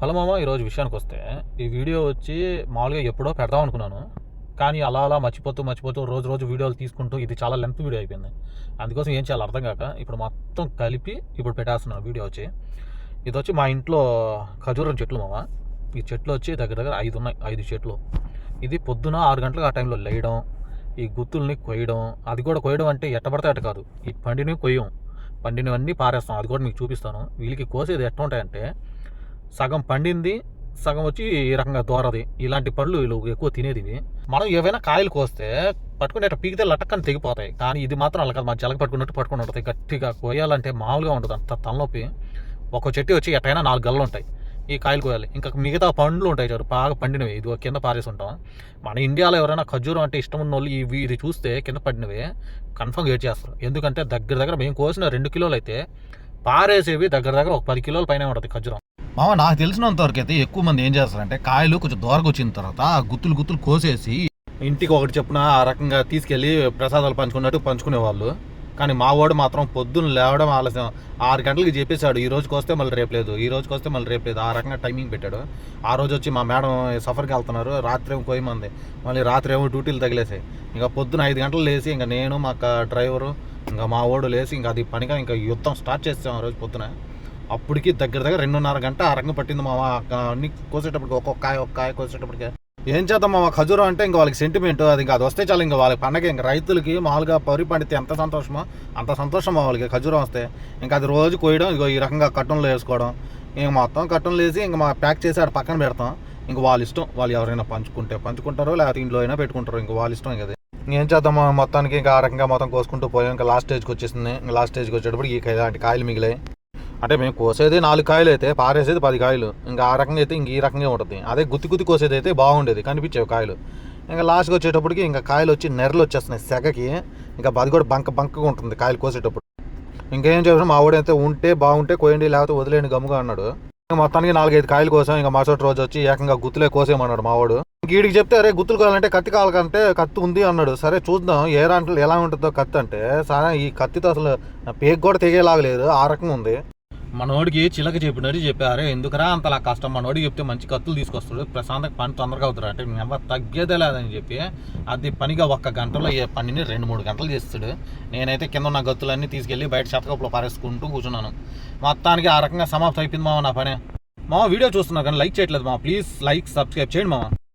Hello మామ ఈరోజు విషయానికి వస్తే ఈ వీడియో వచ్చి మామూలుగా ఎప్పుడో పెడదాం అనుకున్నాను. కానీ అలా అలా మర్చిపోతూ మర్చిపోతూ రోజు రోజు వీడియోలు తీసుకుంటూ ఇది చాలా లెంత్ వీడియో అయిపోయింది. అందుకోసం ఏం చేయాలి అర్థం కాక ఇప్పుడు మొత్తం కలిపి ఇప్పుడు పెట్టేస్తున్నాను వీడియో వచ్చి. ఇది వచ్చి మా ఇంట్లో ఖజూరం చెట్లు మామ. ఈ చెట్లు వచ్చి దగ్గర దగ్గర ఐదు ఉన్నాయి ఐదు చెట్లు. ఇది పొద్దున ఆరు గంటలకు ఆ టైంలో లేయడం ఈ గుత్తుల్ని కొయ్యడం అది కూడా కొయ్యడం అంటే ఎట్టబడితే అట్ట కాదు. ఈ పండిని కొయ్యం. పండినవన్నీ పారేస్తాం అది కూడా మీకు చూపిస్తాను. వీళ్ళకి కోసేది ఎట్లా ఉంటాయంటే సగం పండింది సగం వచ్చి ఈ రకంగా దోరది. ఇలాంటి పళ్ళు వీళ్ళు ఎక్కువ తినేది ఇవి మనం ఏవైనా కాయలు కోస్తే పట్టుకునే పీకితే లటక్కని తెగిపోతాయి. కానీ ఇది మాత్రం అలా కాదు. మా జలగ పట్టుకున్నట్టు పట్టుకుని ఉంటుంది. గట్టిగా కోయాలంటే మామూలుగా ఉంటుంది అంత తలనొప్పి. ఒక చెట్టు వచ్చి ఎట్టయినా నాలుగు గల్లు ఉంటాయి. ఈ కాయలు కోయాలి. ఇంకా మిగతా పండ్లు ఉంటాయి చూడు. బాగా పండినవి. ఇది కింద పారేసి ఉంటాం. మన ఇండియాలో ఎవరైనా ఖర్జూరం అంటే ఇష్టం ఉన్న వాళ్ళు ఇవి ఇది చూస్తే కింద పడినవి కన్ఫర్మ్ ఏడ్ చేస్తారు. ఎందుకంటే దగ్గర దగ్గర మేము కోసిన రెండు కిలోలు అయితే పారేసేవి దగ్గర దగ్గర ఒక పది కిలోల పైన ఉంటుంది ఖర్జూరం. మామ నాకు తెలిసినంతవరకు అయితే ఎక్కువ మంది ఏం చేస్తారంటే కాయలు కొంచెం దూరకు వచ్చిన తర్వాత గుత్తులు గుత్తులు కోసేసి ఇంటికి ఒకటి చెప్పున ఆ రకంగా తీసుకెళ్ళి ప్రసాదాలు పంచుకున్నట్టు పంచుకునే వాళ్ళు కానీ మా వాడు మాత్రం పొద్దున్న లేవడం ఆలస్యం. ఆరు గంటలకి చెప్పేశాడు ఈ రోజుకి వస్తే మళ్ళీ రేపు లేదు ఈ రోజుకి వస్తే మళ్ళీ రేపు లేదు. ఆ రకంగా టైమింగ్ పెట్టాడు. ఆ రోజు వచ్చి మా మేడం సఫర్కి వెళ్తున్నారు రాత్రి ఏమో కోయమంది మళ్ళీ రాత్రి ఏమో డ్యూటీలు తగిలేసాయి. ఇంకా పొద్దున ఐదు గంటలు లేచి ఇంకా నేను మా డ్రైవరు ఇంకా మా వాడు లేచి ఇంకా అది పనిగా ఇంకా యుద్ధం స్టార్ట్ చేస్తాం ఆ రోజు పొద్దున. అప్పటికి దగ్గర దగ్గర రెండున్నర గంట ఆ రకంగా పట్టింది మా అన్ని కోసేటప్పటికి ఒక్కొక్క కాయ ఒక్క కాయ కోసేటప్పటికి. ఏం చేద్దాం మా ఖజూరం అంటే ఇంకా వాళ్ళకి సెంటిమెంట్ అది ఇంకా అది వస్తే చాలు ఇంకా వాళ్ళకి పండగ. ఇంకా రైతులకి మామూలుగా పరి పండితే ఎంత సంతోషమో? అంత సంతోషం వాళ్ళకి ఖజూరం వస్తే. ఇంకా అది రోజు కోయడం ఇగో ఈ రకంగా కట్టంలో వేసుకోవడం. ఇంక మొత్తం కట్టంలో వేసి ఇంకా మా ప్యాక్ చేసి ఆడ పక్కన పెడతాం. ఇంక వాళ్ళ ఇష్టం. వాళ్ళు ఎవరైనా పంచుకుంటే పంచుకుంటారో లేకపోతే ఇంట్లో అయినా పెట్టుకుంటారో ఇంకా వాళ్ళ ఇష్టం కదా ఏం చేద్దాం మొత్తానికి ఇంకా ఆ రకంగా మొత్తం కోసుకుంటూ పోయాం. ఇంకా లాస్ట్ స్టేజ్కి వచ్చేసింది. ఇంకా లాస్ట్ స్టేజ్కి వచ్చేటప్పుడు ఈ ఇలాంటి కాయలు మిగిలాయి. అంటే మేము కోసేది నాలుగు కాయలు అయితే పారేసేది పది కాయలు. ఇంకా ఆ రకంగా అయితే ఇంక ఈ రకంగా ఉంటుంది. అదే గుత్తి గుత్తి కోసేది అయితే బాగుండేది కనిపించేవి కాయలు. ఇంకా లాస్ట్కి వచ్చేటప్పటికి ఇంకా కాయలు వచ్చి నెర్రలు వచ్చేస్తున్నాయి సెగకి. ఇంకా అది కూడా బంక బంకగా ఉంటుంది కాయలు కోసేటప్పుడు. ఇంకేం చెప్పిన మా వాడైతే ఉంటే బాగుంటే కోయండి లేకపోతే వదిలేండి గమ్ముగా అన్నాడు. ఇంకా మొత్తానికి నాలుగైదు కాయలు కోసం ఇంకా మరుసటి రోజు వచ్చి ఏకంగా గుత్తులే కోసేయమన్నాడు మావాడు వీడికి చెప్తే అరే గుత్తులు కావాలంటే కత్తి కావాలంటే కత్తి ఉంది అన్నాడు. సరే చూద్దాం ఏ దాంట్లో ఎలా ఉంటుందో కత్తి అంటే సరే ఈ కత్తితో అసలు పేక్ కూడా తెగేలాగలేదు ఆ రకంగా ఉంది. మనోడికి చిలక చెప్పినట్టు చెప్పారు. ఎందుకురా అంతలా కష్టం? మనోడికి చెప్తే మంచి కత్తులు తీసుకొస్తాడు. ప్రశాంతంగా పని తొందరగా అవుతాడు అంటే మేము ఎవరు తగ్గేదే లేదని చెప్పి అది పనిగా ఒక్క గంటలో ఏ పనిని రెండు మూడు గంటలు చేస్తాడు. నేనైతే కింద ఉన్న గత్తులన్నీ తీసుకెళ్ళి బయట శతకప్పులో పారేసుకుంటూ కూర్చున్నాను. మొత్తానికి ఆ రకంగా సమాప్తం అయిపోయింది మామ నా పని. మామ వీడియో చూస్తున్నారు కానీ లైక్ చేయట్లేదు మామ. ప్లీజ్ లైక్ సబ్స్క్రైబ్ చేయండి మామ.